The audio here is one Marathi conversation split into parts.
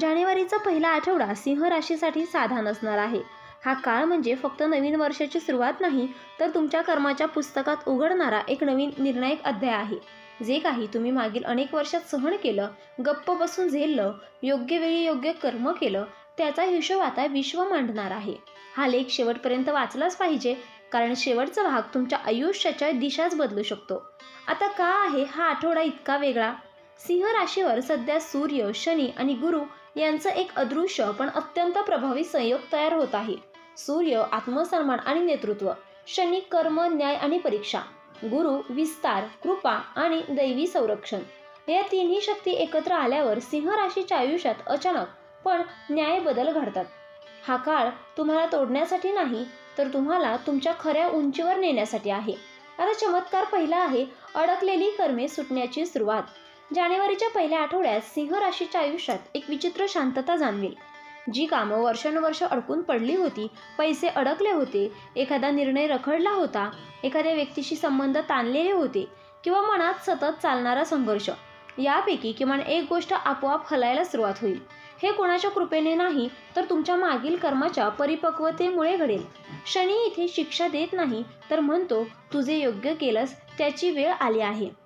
जानेवारीचा पहिला आठवडा सिंह राशीसाठी साधा नसणार आहे. हा काळ म्हणजे फक्त नवीन वर्षाची सुरुवात नाही तर तुमच्या कर्माच्या पुस्तकात उघडणारा एक नवीन निर्णायक अध्याय आहे. जे काही तुम्ही मागील अनेक वर्षात सहन केलं गप्प बसून झेललं योग्य वेळी योग्य कर्म केलं त्याचा हिशोब आता विश्व मांडणार आहे. हा लेख शेवटपर्यंत वाचलाच पाहिजे कारण शेवटचा भाग तुमच्या आयुष्याच्या दिशाच बदलू शकतो. आता का आहे हा आठवडा इतका वेगळा? सिंह राशीवर सध्या सूर्य शनी आणि गुरु यांचं एक अदृश्य पण अत्यंत प्रभावी संयोग तयार होत आहे. सूर्य आत्मसन्मान आणि नेतृत्व शनी कर्म न्याय आणि परीक्षा गुरु विस्तार कृपा आणि दैवी संरक्षण या तिन्ही शक्ती एकत्र आल्यावर सिंह राशीच्या आयुष्यात अचानक पण न्याय बदल घडतात. हा काळ तुम्हाला तोडण्यासाठी नाही तर तुम्हाला तुमच्या खऱ्या उंचीवर नेण्यासाठी आहे. आता चमत्कार पहिला आहे अडकलेली कर्मे सुटण्याची सुरुवात. जानेवारीच्या पहिल्या आठवड्यात सिंह राशीच्या आयुष्यात एक विचित्र शांतता जाणवेल. जी कामं वर्षानुवर्ष अडकून पडली होती पैसे अडकले होते एखादा निर्णय रखडला होता एखाद्या व्यक्तीशी संबंध ताणलेले होते किंवा मनात सतत चालणारा संघर्ष यापैकी किमान एक गोष्ट आपोआप हलायला सुरुवात होईल. हे कोणाच्या कृपेने नाही तर तुमच्या मागील कर्माच्या परिपक्वतेमुळे घडेल. शनी इथे शिक्षा देत नाही तर म्हणतो तुझे योग्य केलंस त्याची वेळ आली आहे.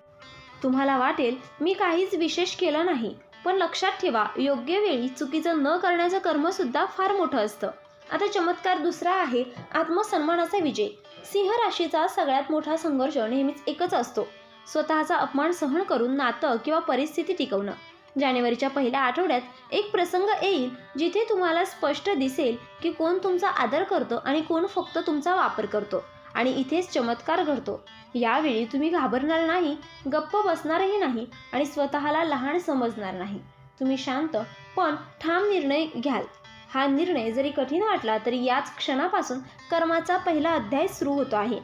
तुम्हाला वाटेल मी काहीच विशेष केलं नाही. पण लक्षात ठेवा योग्य वेळी चुकीचं न करण्याचं कर्मसुद्धा फार मोठं असतं. आता चमत्कार दुसरा आहे आत्मसन्मानाचा विजय. सिंह राशीचा सगळ्यात मोठा संघर्ष नेहमीच एकच असतो. स्वतःचा अपमान सहन करून नातं किंवा परिस्थिती टिकवणं. जानेवारीच्या पहिल्या आठवड्यात एक प्रसंग येईल जिथे तुम्हाला स्पष्ट दिसेल की कोण तुमचा आदर करतो आणि कोण फक्त तुमचा वापर करतो. आणि इथेच चमत्कार घडतो. यावेळी तुम्ही घाबरणार नाही गप्प बसणारही नाही आणि स्वतःला लहान समजणार नाही. तुम्ही शांत पण ठाम निर्णय घ्याल. हा निर्णय जरी कठीण वाटला तरी याच क्षणापासून कर्माचा पहिला अध्याय सुरू होतो आहे.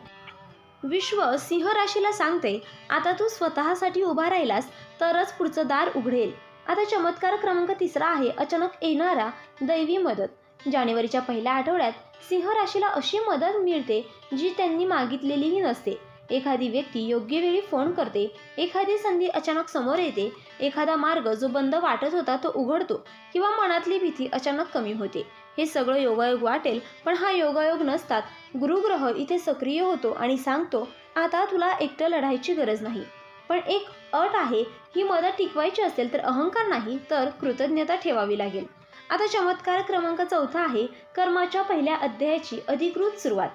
विश्व सिंह राशीला सांगते आता तू स्वतःसाठी उभा राहिलास तरच पुढचं दार उघडेल. आता चमत्कार क्रमांक तिसरा आहे अचानक येणारा दैवी मदत. जानेवारीच्या पहिल्या आठवड्यात सिंह राशीला अशी मदत मिळते जी त्यांनी मागितलेलीही नसते. एखादी व्यक्ती योग्य वेळी फोन करते एखादी संधी अचानक समोर येते एखादा मार्ग जो बंद वाटत होता तो उघडतो किंवा मनातली भीती अचानक कमी होते. हे सगळं योगायोग वाटेल पण हा योगायोग नसतात. गुरुग्रह इथे सक्रिय होतो आणि सांगतो आता तुला एकटं लढायची गरज नाही. पण एक अट आहे ही मदत टिकवायची असेल तर अहंकार नाही तर कृतज्ञता ठेवावी लागेल. आता चमत्कार क्रमांक चौथा आहे कर्माच्या पहिल्या अध्यायाची अधिकृत सुरुवात.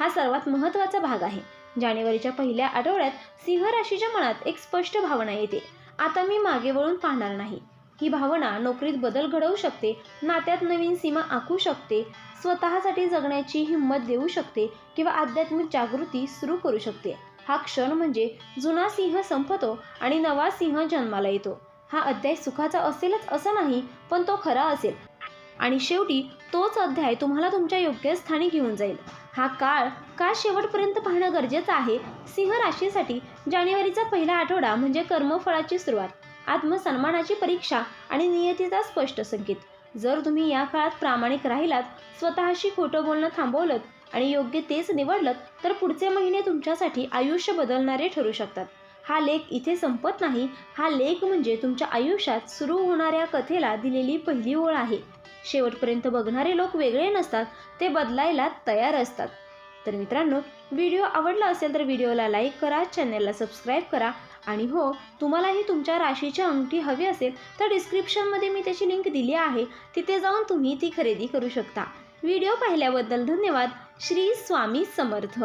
हा सर्वात महत्त्वाचा भाग आहे. जानेवारीच्या पहिल्या आठवड्यात सिंह राशीच्या मनात एक स्पष्ट भावना येते. आता मी मागे वळून पाहणार नाही. ही भावना नोकरीत बदल घडवू शकते नात्यात नवीन सीमा आखू शकते स्वतःसाठी जगण्याची हिंमत देऊ शकते किंवा आध्यात्मिक जागृती सुरू करू शकते. हा क्षण म्हणजे जुना सिंह संपतो आणि नवा सिंह जन्माला येतो. हा अध्याय सुखाचा असेलच असं नाही पण तो खरा असेल. आणि शेवटी तोच अध्याय तुम्हाला तुमच्या योग्य स्थानी घेऊन जाईल. हा काळ का शेवटपर्यंत पाहणं गरजेचं आहे सिंह राशीसाठी जानेवारीचा पहिला आठवडा म्हणजे कर्मफळाची सुरुवात आत्मसन्मानाची परीक्षा आणि नियतीचा स्पष्ट संकेत. जर तुम्ही या काळात प्रामाणिक राहिलात स्वतःशी खोटं बोलणं थांबवलं आणि योग्य तेच निवडलं तर पुढचे महिने तुमच्यासाठी आयुष्य बदलणारे ठरू शकतात. हा लेख इथे संपत नाही. हा लेख म्हणजे तुमच्या आयुष्यात सुरू होणाऱ्या कथेला दिलेली पहिली ओळ आहे. शेवटपर्यंत बघणारे लोक वेगळे नसतात ते बदलायला तयार असतात. तर मित्रांनो व्हिडिओ आवडला असेल तर व्हिडिओला लाईक करा चॅनलला सबस्क्राईब करा. आणि हो तुम्हालाही तुमच्या राशीची अंगठी हवी असेल तर डिस्क्रिप्शनमध्ये मी त्याची लिंक दिली आहे. तिथे जाऊन तुम्ही ती खरेदी करू शकता. व्हिडिओ पाहिल्याबद्दल धन्यवाद. श्री स्वामी समर्थ.